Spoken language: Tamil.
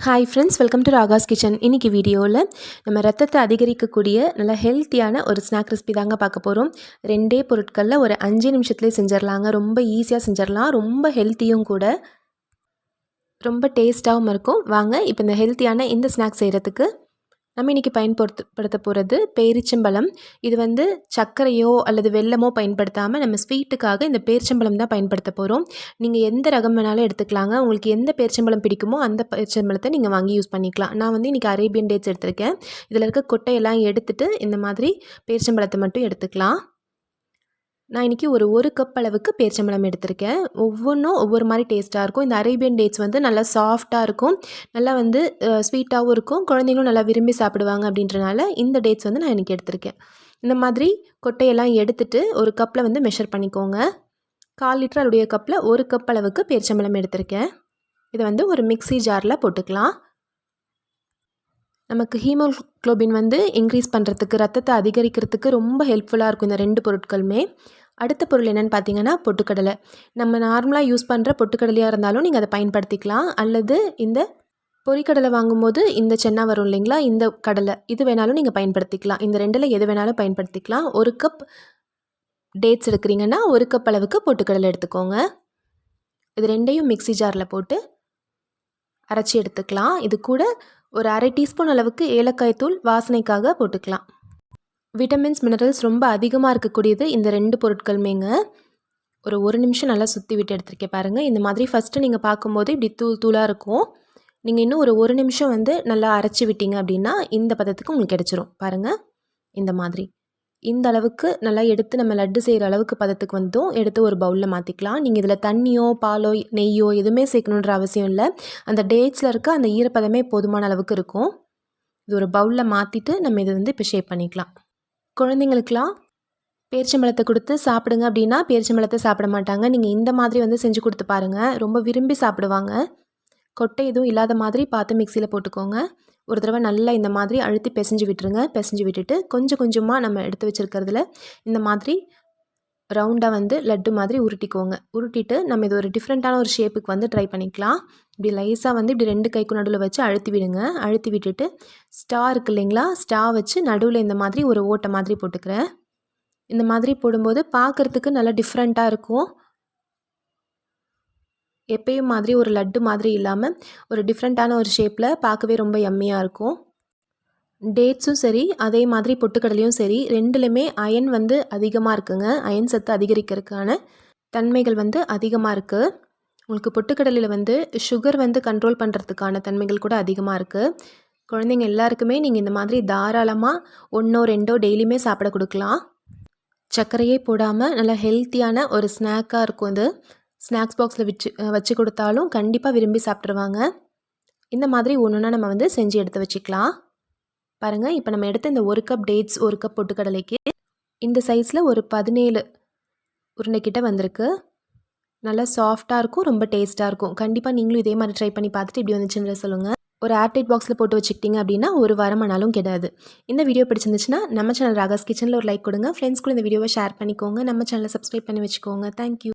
Hi friends welcome to Raga's kitchen இன்றைக்கி வீடியோவில் நம்ம ரத்தத்தை அதிகரிக்கக்கூடிய நல்ல ஹெல்த்தியான ஒரு ஸ்நாக் ரெசிபி தாங்க பார்க்க போகிறோம் ரெண்டே பொருட்களில் ஒரு அஞ்சு நிமிஷத்துலேயே செஞ்சிடலாங்க ரொம்ப ஈஸியாக செஞ்சிடலாம் ரொம்ப ஹெல்த்தியும் கூட. ரொம்ப டேஸ்ட்டாகவும் இருக்கும். வாங்க இப்போ இந்த ஹெல்த்தியான இந்த ஸ்நாக் செய்கிறதுக்கு நம்ம இன்றைக்கி பயன்படுத்தப்படுத்த போகிறது பேரிச்சம்பழம். இது வந்து சர்க்கரையோ அல்லது வெல்லமோ பயன்படுத்தாமல் நம்ம ஸ்வீட்டுக்காக இந்த பேரிச்சம்பழம் தான் பயன்படுத்த போகிறோம் நீங்கள் எந்த ரகம் வேணாலும் எடுத்துக்கலாங்க. உங்களுக்கு எந்த பேரிச்சம்பழம் பிடிக்குமோ அந்த பேரிச்சம்பழத்தை நீங்கள் வாங்கி யூஸ் பண்ணிக்கலாம். நான் வந்து இன்றைக்கி அரேபியன் டேட்ஸ் எடுத்திருக்கேன். இதில் இருக்க கொட்டையெல்லாம் எடுத்துகிட்டு இந்த மாதிரி பேரிச்சம்பழத்தை மட்டும் எடுத்துக்கலாம். நான் இன்றைக்கி ஒரு ஒரு கப் அளவுக்கு பேரிச்சம்பழம் எடுத்திருக்கேன். ஒவ்வொன்றும் ஒவ்வொரு மாதிரி டேஸ்ட்டாக இருக்கும். இந்த அரேபியன் டேட்ஸ் வந்து நல்லா சாஃப்டாக இருக்கும். நல்லா வந்து ஸ்வீட்டாகவும் இருக்கும். குழந்தைங்களும் நல்லா விரும்பி சாப்பிடுவாங்க அப்படின்றனால இந்த டேட்ஸ் வந்து நான் எனக்கு எடுத்திருக்கேன். இந்த மாதிரி கொட்டையெல்லாம் எடுத்துகிட்டு ஒரு கப்பில் வந்து மெஷர் பண்ணிக்கோங்க. கால் லிட்டர் அதோடைய கப்பில் ஒரு கப் அளவுக்கு பேரிச்சம்பழம் எடுத்திருக்கேன். இதை வந்து ஒரு மிக்சி ஜாரில் போட்டுக்கலாம். நமக்கு ஹீமோக்ளோபின் வந்து இன்க்ரீஸ் பண்ணுறதுக்கு ரத்தத்தை அதிகரிக்கிறதுக்கு ரொம்ப ஹெல்ப்ஃபுல்லாக இருக்கும் இந்த ரெண்டு பொருட்களுமே. அடுத்த பொருள் என்னென்னு பார்த்தீங்கன்னா பொட்டுக்கடலை. நம்ம நார்மலாக யூஸ் பண்ணுற பொட்டுக்கடலையாக இருந்தாலும் நீங்கள் அதை பயன்படுத்திக்கலாம். அல்லது இந்த பொறிக்கடலை வாங்கும்போது இந்த சென்னா வரும் இல்லைங்களா இந்த கடலை. இது வேணாலும் நீங்கள் பயன்படுத்திக்கலாம். இந்த ரெண்டில் எது வேணாலும் பயன்படுத்திக்கலாம். ஒரு கப் டேட்ஸ் எடுக்கிறீங்கன்னா ஒரு கப் அளவுக்கு பொட்டுக்கடலை எடுத்துக்கோங்க. இது ரெண்டையும் மிக்சி ஜாரில் போட்டு அரைச்சி எடுத்துக்கலாம். இது கூட ஒரு அரை டீஸ்பூன் அளவுக்கு ஏலக்காய் தூள் வாசனைக்காக போட்டுக்கலாம். விட்டமின்ஸ் மினரல்ஸ் ரொம்ப அதிகமாக இருக்கக்கூடியது இந்த ரெண்டு பொருட்களுமேங்க. ஒரு ஒரு நிமிஷம் நல்லா சுற்றி விட்டு எடுத்துருக்கேன் பாருங்கள் இந்த மாதிரி ஃபஸ்ட்டு நீங்கள் பார்க்கும்போது இப்படி தூள் தூளாக இருக்கும். நீங்கள் இன்னும் ஒரு ஒரு நிமிஷம் வந்து நல்லா அரைச்சி விட்டீங்க அப்படின்னா இந்த பதத்துக்கு உங்களுக்கு கிடச்சிரும். பாருங்கள் இந்த மாதிரி. இந்த அளவுக்கு நல்லா எடுத்து நம்ம லட்டு செய்கிற அளவுக்கு பதத்துக்கு வந்தும் எடுத்து ஒரு பவுலில் மாற்றிக்கலாம் நீங்கள் இதில் தண்ணியோ பாலோ நெய்யோ எதுவுமே சேர்க்கணுன்ற அவசியம் இல்லை. அந்த டேட்ஸில் இருக்க அந்த ஈரப்பதமே போதுமான அளவுக்கு இருக்கும். இது ஒரு பவுலில் மாற்றிட்டு நம்ம இதை வந்து இப்போ ஷேப் பண்ணிக்கலாம். குழந்தைங்களுக்கெலாம் பேரிச்சம்பழத்தை கொடுத்து சாப்பிடுங்க அப்படின்னா பேரிச்சம்பழத்தை சாப்பிட மாட்டாங்க. நீங்கள் இந்த மாதிரி வந்து செஞ்சு கொடுத்து பாருங்கள் ரொம்ப விரும்பி சாப்பிடுவாங்க. கொட்டை எதுவும் இல்லாத மாதிரி பார்த்து மிக்சியில் போட்டுக்கோங்க. ஒரு தடவை நல்லா இந்த மாதிரி அழுத்தி பிசைஞ்சு விட்டுருங்க. பிசைஞ்சு விட்டுட்டு கொஞ்சம் கொஞ்சமாக நம்ம எடுத்து வச்சுருக்கிறதுல இந்த மாதிரி ரவுண்டாக வந்து லட்டு மாதிரி உருட்டிக்கோங்க. உருட்டிட்டு நம்ம இது ஒரு டிஃப்ரெண்ட்டான ஒரு ஷேப்புக்கு வந்து ட்ரை பண்ணிக்கலாம். இப்படி லைஸாக வந்து இப்படி ரெண்டு கைக்கு நடுவில் வச்சு அழுத்தி விடுங்க. அழுத்தி விட்டுட்டு ஸ்டா இருக்கு இல்லைங்களா? ஸ்டா வச்சு நடுவில் இந்த மாதிரி ஒரு ஓட்டை மாதிரி போட்டுக்கிறேன். இந்த மாதிரி போடும்போது பார்க்குறதுக்கு நல்லா டிஃப்ரெண்ட்டாக இருக்கும். எப்பயும் மாதிரி ஒரு லட்டு மாதிரி இல்லாமல் ஒரு டிஃப்ரெண்ட்டான ஒரு ஷேப்பில் பார்க்கவே ரொம்ப எம்மியாக இருக்கும். டேட்ஸும் சரி அதே மாதிரி பொட்டுக்கடலையும் சரி ரெண்டுலேயுமே அயன் வந்து அதிகமாக இருக்குங்க. அயன் சத்து அதிகரிக்கிறதுக்கான தன்மைகள் வந்து அதிகமாக இருக்குது உங்களுக்கு பொட்டுக்கடலையில் வந்து சுகர் வந்து கண்ட்ரோல் பண்ணுறதுக்கான தன்மைகள் கூட அதிகமாக இருக்குது குழந்தைங்க எல்லாருக்குமே நீங்கள் இந்த மாதிரி தாராளமாக ஒன்றோ ரெண்டோ டெய்லியுமே சாப்பிட கொடுக்கலாம். சர்க்கரையே போடாமல் நல்லா ஹெல்த்தியான ஒரு ஸ்நாக்காக இருக்கும் இது. ஸ்நாக்ஸ் பாக்ஸில் வச்சு வச்சு கொடுத்தாலும் கண்டிப்பாக விரும்பி சாப்பிட்ருவாங்க இந்த மாதிரி ஒன்று ஒன்றா நம்ம வந்து செஞ்சு எடுத்து வச்சுக்கலாம். பாருங்கள் இப்போ நம்ம எடுத்த இந்த ஒரு கப் டேட்ஸ் ஒரு கப் பொட்டுக்கடலைக்கு இந்த சைஸில் ஒரு பதினேழு உருண்டைக்கிட்ட வந்திருக்கு. நல்லா சாஃப்டாக இருக்கும் ரொம்ப டேஸ்ட்டாக இருக்கும். கண்டிப்பாக நீங்களும் இதே மாதிரி ட்ரை பண்ணி பார்த்துட்டு இப்படி வந்துச்சுன்ற சொல்லுங்கள் ஒரு ஏர்டைட் பாக்ஸில் போட்டு வச்சுக்கிட்டிங்க அப்படின்னா ஒரு வாரமானாலும் கிடையாது இந்த வீடியோ பிடிச்சிருந்துச்சுன்னா நம்ம சேனல் ராகாஸ் கிச்சனில் ஒரு லைக் கொடுங்க. ஃப்ரெண்ட்ஸ் கூட இந்த வீடியோவை ஷேர் பண்ணிக்கோங்க. நம்ம சேனலை சப்ஸ்கிரைப் பண்ணி வச்சுக்கோங்க. தேங்க்யூ